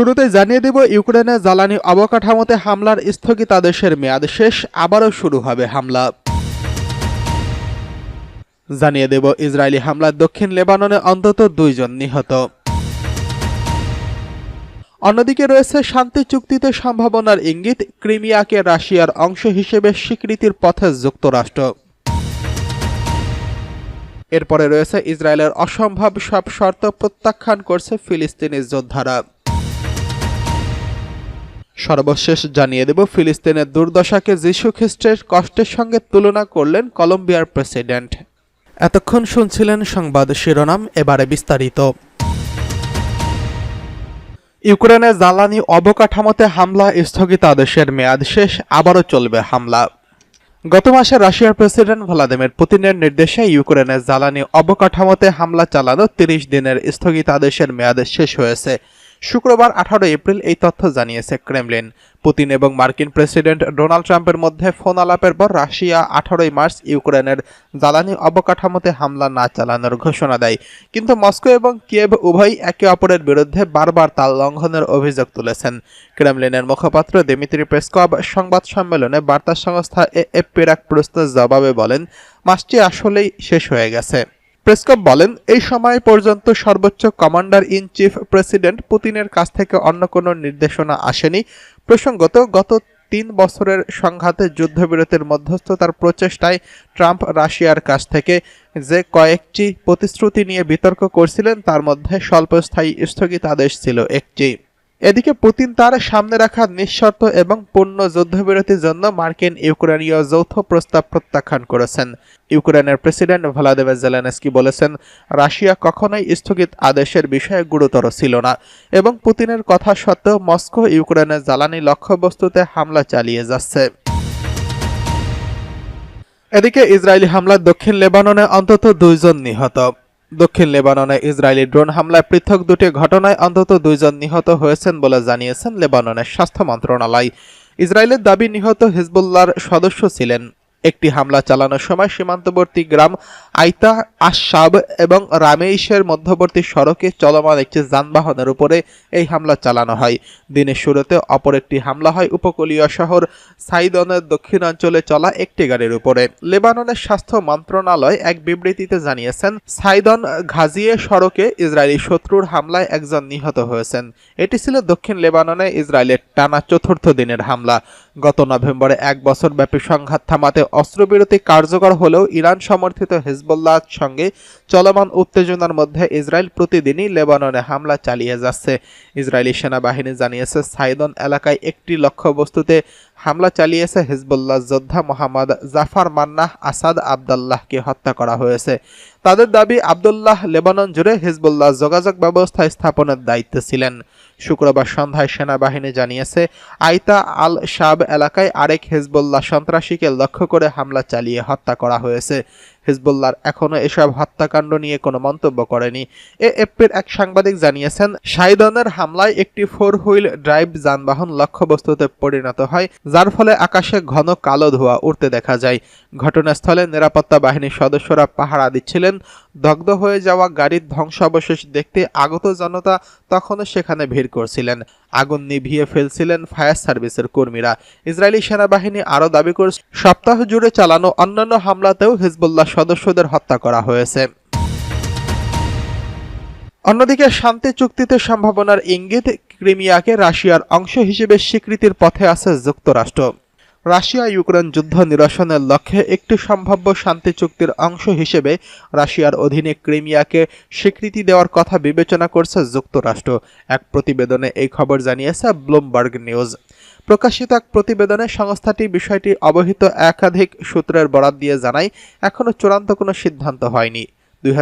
শুরুতে জানিয়ে দেব ইউক্রেনে জ্বালানি অবকাঠামোতে হামলার স্থগিতাদেশের মেয়াদ শেষ, আবারও শুরু হবে হামলা। জানিয়ে দেব, ইসরায়েলি হামলায় দক্ষিণ লেবাননে অন্তত দুইজন নিহত। অন্যদিকে রয়েছে শান্তি চুক্তিতে সম্ভাবনার ইঙ্গিত, ক্রিমিয়াকে রাশিয়ার অংশ হিসেবে স্বীকৃতির পথে যুক্তরাষ্ট্র। এরপরে রয়েছে ইসরায়েলের অসম্ভব সব শর্ত প্রত্যাখ্যান করছে ফিলিস্তিনি যোদ্ধারা। সর্বশেষ জানিয়ে দেব, ফিলিস্তিনের দুর্দশাকে যীশু খ্রিস্টের কষ্টের সঙ্গে তুলনা করলেন কলম্বিয়ার প্রেসিডেন্ট। এতক্ষণ শুনছিলেন সংবাদ শিরোনাম, এবারে বিস্তারিত। ইউক্রেনের জ্বালানি অবকাঠামোতে হামলা, স্থগিতাদেশের মেয়াদ শেষ, আবারও চলবে হামলা। গত মাসে রাশিয়ার প্রেসিডেন্ট ভ্লাদিমির পুতিনের নির্দেশে ইউক্রেনের জ্বালানি অবকাঠামোতে হামলা চালানো তিরিশ দিনের স্থগিতাদেশের মেয়াদ শেষ হয়েছে। শুক্রবার আঠারো এপ্রিল এই তথ্য জানিয়েছে ক্রেমলিন। পুতিন এবং মার্কিন প্রেসিডেন্ট ডোনাল্ড ট্রাম্পের মধ্যে ফোন আলাপের পর রাশিয়া আঠারোই মার্চ ইউক্রেনের জ্বালানি অবকাঠামোতে হামলা না চালানোর ঘোষণা দেয়। কিন্তু মস্কো এবং কিয়েভ উভয়ই একে অপরের বিরুদ্ধে বারবার তাল লঙ্ঘনের অভিযোগ তুলেছেন। ক্রেমলিনের মুখপাত্র দেমিত্রি পেসকভ সংবাদ সম্মেলনে বার্তা সংস্থা এএফপির এক প্রশ্নের জবাবে বলেন, মাসটি আসলেই শেষ হয়ে গেছে। প্রেসকপ বলেন, এই সময় পর্যন্ত সর্বোচ্চ কমান্ডার ইন চিফ প্রেসিডেন্ট পুতিনের কাছ থেকে অন্য কোনো নির্দেশনা আসেনি। প্রসঙ্গত, গত তিন বছরের সংঘাতে যুদ্ধবিরতির মধ্যস্থতার প্রচেষ্টায় ট্রাম্প রাশিয়ার কাছ থেকে যে কয়েকটি প্রতিশ্রুতি নিয়ে বিতর্ক করছিলেন, তার মধ্যে স্বল্পস্থায়ী স্থগিতাদেশ ছিল একটি। এদিকে পুতিন তার সামনে রাখা নিঃশর্ত এবং পূর্ণ যুদ্ধবিরতির জন্য মার্কিন ইউক্রেনীয় যৌথ প্রস্তাব প্রত্যাখ্যান করেছেন। ইউক্রেনের প্রেসিডেন্ট ভ্লাদিমির জেলেনস্কি বলেছেন, রাশিয়া কখনোই স্থগিত আদেশের বিষয়ে গুরুতর ছিল না এবং পুতিনের কথা সত্ত্বেও মস্কো ইউক্রেনের জ্বালানি লক্ষ্যবস্তুতে হামলা চালিয়ে যাচ্ছে। এদিকে ইসরায়েলি হামলায় দক্ষিণ লেবাননে অন্তত দুইজন নিহত। দক্ষিণ লেবাননে ইসরায়েলি ড্রোন হামলায় পৃথক দুটি ঘটনায় অন্তত দুইজন নিহত হয়েছেন বলে জানিয়েছেন লেবাননের স্বাস্থ্য মন্ত্রণালয়। ইসরায়েলের দাবি, নিহত হিজবুল্লার সদস্য ছিলেন একটি হামলা চালানোর সময় সীমান্তবর্তী গ্রাম আইতা আশাব এবং রামেইশের মধ্যবর্তী সড়কে চলমান একটি যানবাহনের উপরে এই হামলা চালানো হয়। দিনের শুরুতে অপর একটি হামলা হয় উপকূলীয় শহর সাইদনের দক্ষিণাঞ্চলে চলা একটি গাড়ির উপরে। লেবাননের স্বাস্থ্য মন্ত্রণালয় এক বিবৃতিতে জানিয়েছেন, সাইদন ঘাজিয়ে সড়কে ইসরায়েলি শত্রুর হামলায় একজন নিহত হয়েছেন। এটি ছিল দক্ষিণ লেবাননে ইসরায়েলের টানা চতুর্থ দিনের হামলা। গত নভেম্বরে এক বছর ব্যাপী সংঘাত থামাতে অস্ত্রবিরতি কার্যকর হলেও ইরান সমর্থিত হিজবুল্লাহর সঙ্গে চলমান উত্তেজনার মধ্যে ইসরায়েল প্রতিদিনই লেবাননে হামলা চালিয়ে যাচ্ছে। ইসরায়েলি সেনাবাহিনী জানিয়েছে, সাইদন এলাকায় একটি লক্ষ্যবস্তুতে হামলা চালিয়েছে হিজবুল্লাহ যোদ্ধা মোহাম্মদ জাফার মান্নাহ আসাদ আবদাল্লাহকে হত্যা করা হয়েছে। তাদের দাবি, আবদুল্লাহ লেবানন জুড়ে হিজবুল্লাহ যোগাযোগ ব্যবস্থা স্থাপনের দায়িত্বে ছিলেন। শুক্রবার সন্ধ্যায় সেনাবাহিনী জানিয়েছে, আইতা আল সাব এলাকায় আরেক হিজবুল্লাহ সন্ত্রাসীকে লক্ষ্য করে হামলা চালিয়ে হত্যা করা হয়েছে। হিজবুল্লাহর এখনও এসব হত্যাকাণ্ড নিয়ে কোনো মন্তব্য করেনি। এএফপির এক সাংবাদিক জানিয়েছেন, সাইদনের হামলায় একটি ফোর হুইল ড্রাইভ যানবাহন লক্ষ্যবস্তুতে পরিণত হয়, যার ফলে আকাশে ঘন কালো ধোয়া উঠতে দেখা যায়। ঘটনাস্থলে নিরাপত্তা বাহিনীর সদস্যরা পাহারা দিচ্ছিলেন দগ্ধ হয়ে যাওয়া গাড়ির ধ্বংসাবশেষ দেখতে আগত জনতা তখনও সেখানে ভিড় করছিলেন। আগুন নিভিয়ে ফেলছিলেন ফায়ার সার্ভিসের কর্মীরা। ইসরায়েলি সেনাবাহিনী আরও দাবি করে, সপ্তাহ জুড়ে চালানো অন্যান্য হামলাতেও হিজবুল্লাহ সদস্যদের হত্যা করা হয়েছে। অন্যদিকে শান্তি চুক্তিতে সম্ভাবনার ইঙ্গিত ক্রিমিয়াকে রাশিয়ার অংশ হিসেবে স্বীকৃতির পথে আছে যুক্তরাষ্ট্র। রাশিয়া ইউক্রেন যুদ্ধ নিরসনের লক্ষ্যে একটি সম্ভাব্য শান্তি চুক্তির অংশ হিসেবে রাশিয়ার অধীনে ক্রিমিয়াকে স্বীকৃতি দেওয়ার কথা বিবেচনা করছে যুক্তরাষ্ট্র। এক প্রতিবেদনে এই খবর জানিয়েছে ব্লুমবার্গ নিউজ। প্রকাশিত এক প্রতিবেদনে সংস্থাটি বিষয়টি অবহিত একাধিক সূত্রের বরাত দিয়ে জানায়, এখনও চূড়ান্ত কোনো সিদ্ধান্ত হয়নি। দুই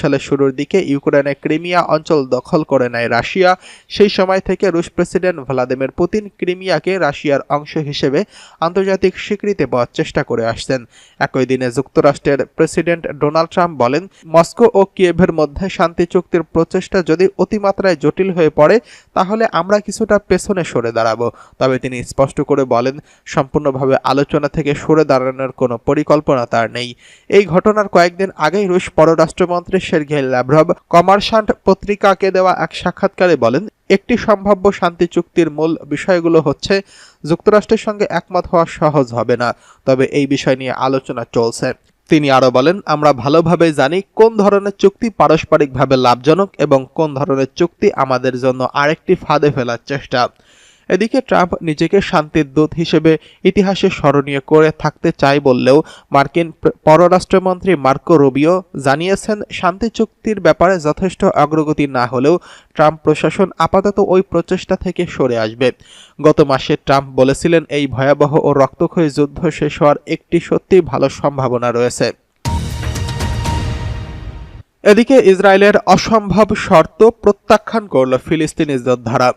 সালের শুরুর দিকে ইউক্রেনের ক্রিমিয়া অঞ্চল দখল করে নেয় রাশিয়া। সেই সময় থেকে রুশ প্রেসিডেন্ট ভ্লাদিমির পুতিন ক্রিমিয়াকে রাশিয়ার অংশ হিসেবে আন্তর্জাতিক স্বীকৃতি পাওয়ার চেষ্টা করে আসছেন। একই দিনে যুক্তরাষ্ট্রের প্রেসিডেন্ট ডোনাল্ড ট্রাম্প বলেন, মস্কো ও কিয়েভের মধ্যে শান্তি চুক্তির প্রচেষ্টা যদি অতিমাত্রায় জটিল হয়ে পড়ে, তাহলে আমরা কিছুটা পেছনে সরে দাঁড়াবো। তবে তিনি স্পষ্ট করে বলেন, সম্পূর্ণভাবে আলোচনা থেকে সরে দাঁড়ানোর কোনো পরিকল্পনা তার নেই। এই ঘটনার কয়েকদিন আগেই রুশ পর পররাষ্ট্রমন্ত্রী সের্গেই ল্যাভরভ কমার্শান্ট পত্রিকাকে দেওয়া এক সাক্ষাৎকারে বলেন, একটি সম্ভাব্য শান্তি চুক্তির মূল বিষয়গুলো হচ্ছে, যুক্তরাষ্ট্রের সঙ্গে একমত হওয়া সহজ হবে না। তবে এই বিষয় নিয়ে আলোচনা চলছে। তিনি আরও বলেন, আমরা ভালোভাবে জানি কোন ধরনের চুক্তি পারস্পরিকভাবে লাভজনক এবং কোন ধরনের চুক্তি আমাদের জন্য আরেকটি ফাঁদে ফেলার চেষ্টা। এদিকে ট্রাম্প নিজেকে শান্তির দূত হিসেবে ইতিহাসে স্মরণীয় করে থাকতে চায় বললেও মার্কিন পররাষ্ট্রমন্ত্রী মার্কো রুবিও জানিয়েছেন, শান্তি চুক্তির ব্যাপারে যথেষ্ট অগ্রগতি না হলেও ট্রাম্প প্রশাসন আপাতত ওই প্রচেষ্টা থেকে সরে আসবে। গত মাসে ট্রাম্প বলেছিলেন, এই ভয়াবহ ও রক্তক্ষয়ী যুদ্ধ শেষ হওয়ার একটি সত্যি ভালো সম্ভাবনা রয়েছে। এদিকে ইসরায়েলের অসম্ভব শর্ত প্রত্যাখ্যান করল ফিলিস্তিনি যোদ্ধারা।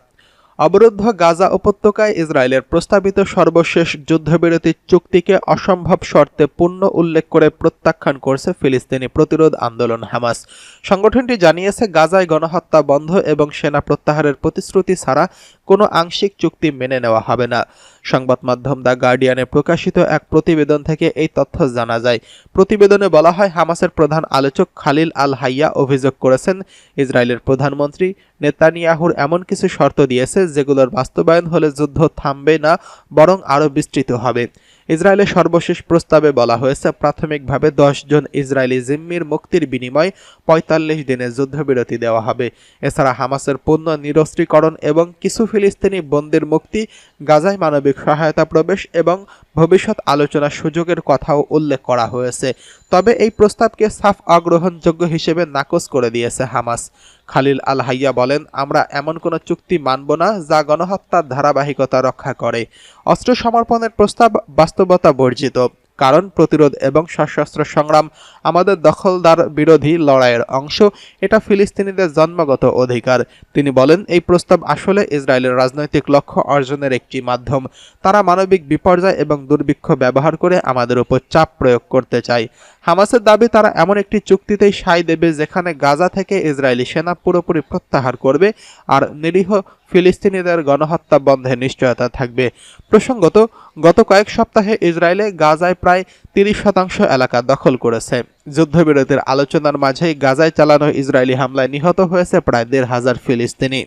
অবরুদ্ধ গাজা উপত্যকায় ইসরায়েলের প্রস্তাবিত সর্বশেষ যুদ্ধবিরতি চুক্তিকে অসম্ভব শর্তে পূর্ণ উল্লেখ করে প্রত্যাখ্যান করছে ফিলিস্তিনি প্রতিরোধ আন্দোলন হামাস। সংগঠনটি জানিয়েছে, গাজায় গণহত্যা বন্ধ এবং সেনা প্রত্যাহারের প্রতিশ্রুতি ছাড়া কোনো আংশিক চুক্তি মেনে নেওয়া হবে না। সংবাদ মাধ্যম দ্য গার্ডিয়ানে প্রকাশিত এক প্রতিবেদন থেকে এই তথ্য জানা যায়। প্রতিবেদনে বলা হয়, হামাসের প্রধান আলোচক খালিল আল হাইয়া অভিযোগ করেছেন, ইসরায়েলের প্রধানমন্ত্রী নেতানিয়াহুর এমন কিছু শর্ত দিয়েছে যেগুলোর বাস্তবায়ন হলে যুদ্ধ থামবে না, বরং আরও বিস্তৃত হবে। ইসরায়েলের সর্বশেষ প্রস্তাবে বলা হয়েছে, প্রাথমিকভাবে জন ইসরায়েলি জিম্মির মুক্তির বিনিময়ে পঁয়তাল্লিশ দিনের যুদ্ধবিরতি দেওয়া হবে। এছাড়া হামাসের পূর্ণ নিরস্ত্রীকরণ এবং কিছু ফিলিস্তিনি বন্দির মুক্তি, গাজায় মানবিক সহায়তা প্রবেশ এবং ভবিষ্যৎ আলোচনার সুযোগের কথাও উল্লেখ করা হয়েছে। তবে এই প্রস্তাবকে সাফ অগ্রহণযোগ্য হিসেবে নাকচ করে দিয়েছে হামাস। খালিল আল হাইয়া বলেন, আমরা এমন কোনো চুক্তি মানব না যা গণহত্যার ধারাবাহিকতা রক্ষা করে। অস্ত্র সমর্পণের প্রস্তাব বাস্তবতা বর্জিত। কারণ প্রতিরোধ এবং সশস্ত্র সংগ্রাম আমাদের দখলদার বিরোধী লড়াইয়ের অংশ। এটা ফিলিস্তিনিদের জন্মগত অধিকার। তিনি বলেন, এই প্রস্তাব আসলে ইসরায়েলের রাজনৈতিক লক্ষ্য অর্জনের একটি মাধ্যম। তারা মানবিক বিপর্যয় এবং দুর্ভিক্ষ ব্যবহার করে আমাদের উপর চাপ প্রয়োগ করতে চায়। হামাসের দাবি, তারা এমন একটি চুক্তিতেই সায় দেবে যেখানে গাজা থেকে ইসরায়েলি সেনা পুরোপুরি প্রত্যাহার করবে আর নিরীহ ফিলিস্তিনিদের গণহত্যা বন্ধে নিশ্চয়তা থাকবে। প্রসঙ্গত, গত কয়েক সপ্তাহে ইসরায়েলে গাজায় প্রায় তিরিশ শতাংশ এলাকা দখল করেছে। যুদ্ধবিরতির আলোচনার মাঝেই গাজায় চালানো ইসরায়েলি হামলায় নিহত হয়েছে প্রায় দেড় হাজার ফিলিস্তিনি।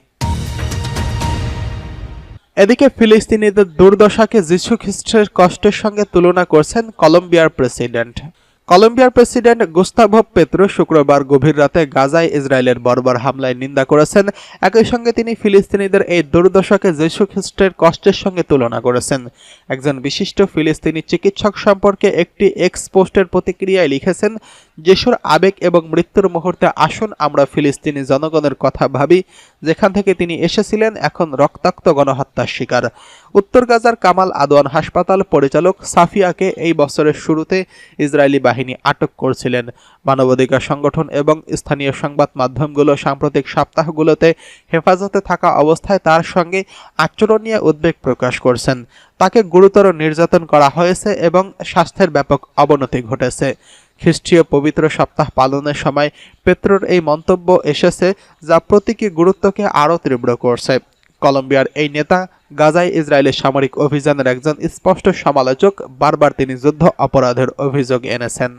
এদিকে ফিলিস্তিনিদের দুর্দশাকে যীশু খ্রিস্টের কষ্টের সঙ্গে তুলনা করছেন কলম্বিয়ার প্রেসিডেন্ট। কলম্বিয়ার প্রেসিডেন্ট গুস্তাভো পেত্রো শুক্রবার গভীর রাতে গাজায় ইসরায়েলের বর্বর হামলায় নিন্দা করেছেন। একই সঙ্গে তিনি ফিলিস্তিনিদের এই দুর্দশাকে যীশু খ্রিস্টের কষ্টের সঙ্গে তুলনা করেছেন। একজন বিশিষ্ট ফিলিস্তিনি চিকিৎসক সম্পর্কে একটি এক্স পোস্টের প্রতিক্রিয়ায় লিখেছেন, যিশুর আবেগ এবং মৃত্যুর মুহূর্তে আসুন, আমরা ফিলিস্তিনি জনগণের কথা ভাবি। যেখান থেকে তিনি এসেছিলেন, এখন রক্তাক্ত গণহত্যার শিকার। উত্তর গাজার কামাল আদওয়ান হাসপাতাল পরিচালক সাফিয়াকে এই বছরের শুরুতে ইসরায়েলি বাহিনী আটক করছিলেন। মানবাধিকার সংগঠন এবং স্থানীয় সংবাদ মাধ্যমগুলো সাম্প্রতিক সপ্তাহগুলোতে হেফাজতে থাকা অবস্থায় তার সঙ্গে আচরণ নিয়ে উদ্বেগ প্রকাশ করছেন। তাকে গুরুতর নির্যাতন করা হয়েছে এবং স্বাস্থ্যের ব্যাপক অবনতি ঘটেছে। খ্রিস্টীয় পবিত্র সপ্তাহ পালনের সময় পেত্রোর এই মন্তব্য এসেছে, যা প্রতীকী গুরুত্বকে আরও তীব্র করছে। কলম্বিয়ার এই নেতা গাজায় ইসরায়েলের সামরিক অভিযানের একজন স্পষ্ট সমালোচক, বারবার তিনি যুদ্ধ অপরাধের অভিযোগ এনেছেন।